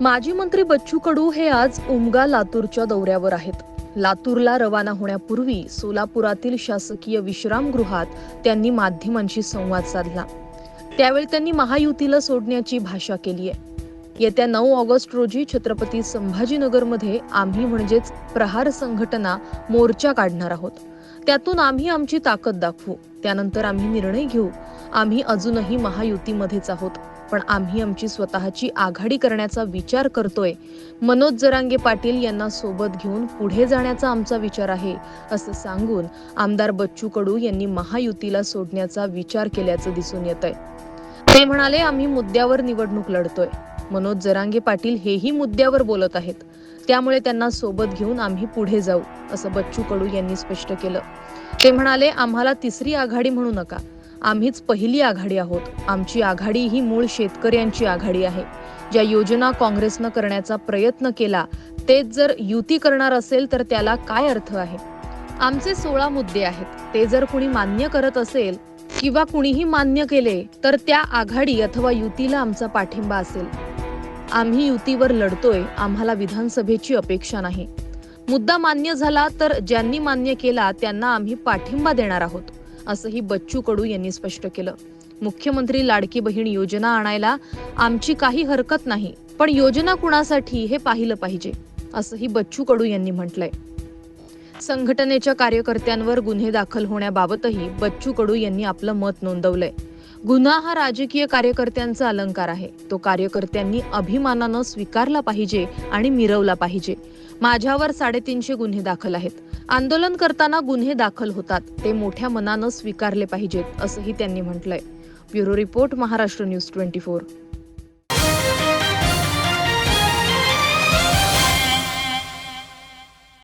माजी मंत्री बच्चू कडू हे आज उमगा लातूरच्या दौऱ्यावर आहेत. लातूरला रवाना होण्यापूर्वी सोलापुरातील शासकीय विश्रामगृहात त्यांनी माध्यमांशी संवाद साधला. त्यावेळी त्यांनी महायुतीला सोडण्याची भाषा केली आहे. येत्या नऊ ऑगस्ट रोजी छत्रपती संभाजीनगरमध्ये आम्ही म्हणजेच प्रहार संघटना मोर्चा काढणार आहोत. त्यातून आम्ही आमची ताकद दाखवू. त्यानंतर आम्ही निर्णय घेऊ. आम्ही अजूनही महायुतीमध्येच आहोत. पण आम्ही आमची स्वतःची आघाडी करण्याचा विचार करतोय. मनोज जरांगे पाटील यांना सोबत घेऊन पुढे जाण्याचा आमचा विचार आहे असं सांगून आमदार बच्चू कडू यांनी महायुतीला सोडण्याचा विचार केल्याचं दिसून येत आहे ते म्हणाले आम्ही मुद्द्यावर निवडणूक लढतोय. मनोज जरांगे पाटील हेही मुद्द्यावर बोलत आहेत. त्यामुळे त्यांना सोबत घेऊन आम्ही पुढे जाऊ असं बच्चू कडू यांनी स्पष्ट केलं. ते म्हणाले आम्हाला तिसरी आघाडी म्हणू नका. आम्हीच पहिली आघाडी आहोत. आमची आघाडी ही मूळ शेतकऱ्यांची आघाडी आहे. ज्या योजना काँग्रेसनं करण्याचा प्रयत्न केला तेच जर युती करणार असेल तर त्याला काय अर्थ आहे? आमचे सोळा मुद्दे आहेत. ते जर कुणी मान्य करत असेल किंवा कुणीही मान्य केले तर त्या आघाडी अथवा युतीला आमचा पाठिंबा असेल. आम्ही युतीवर लढतोय आम्हाला विधानसभेची अपेक्षा नाही. मुद्दा मान्य झाला तर ज्यांनी मान्य केला त्यांना आम्ही पाठिंबा देणार आहोत असंही बच्चू कडू यांनी स्पष्ट केलं. मुख्यमंत्री लाडकी बहीण योजना आणायला आमची काही हरकत नाही पण योजना कुणासाठी हे पाहिलं पाहिजे असंही बच्चू कडू यांनी म्हटलंय. संघटनेच्या कार्यकर्त्यांवर गुन्हे दाखल होण्याबाबतही बच्चू कडू यांनी आपलं मत नोंदवलंय. गुन्हा हा राजकीय कार्यकर्त्यांचा अलंकार आहे. तो कार्यकर्त्यांनी अभिमानानं स्वीकारला पाहिजे आणि मिरवला पाहिजे. माझ्यावर साडेतीनशे गुन्हे दाखल आहेत. आंदोलन करताना गुन्हे दाखल होतात. ते मोठ्या मनानं स्वीकारले पाहिजेत असंही त्यांनी म्हटलंय. Bureau report Maharashtra news twenty four.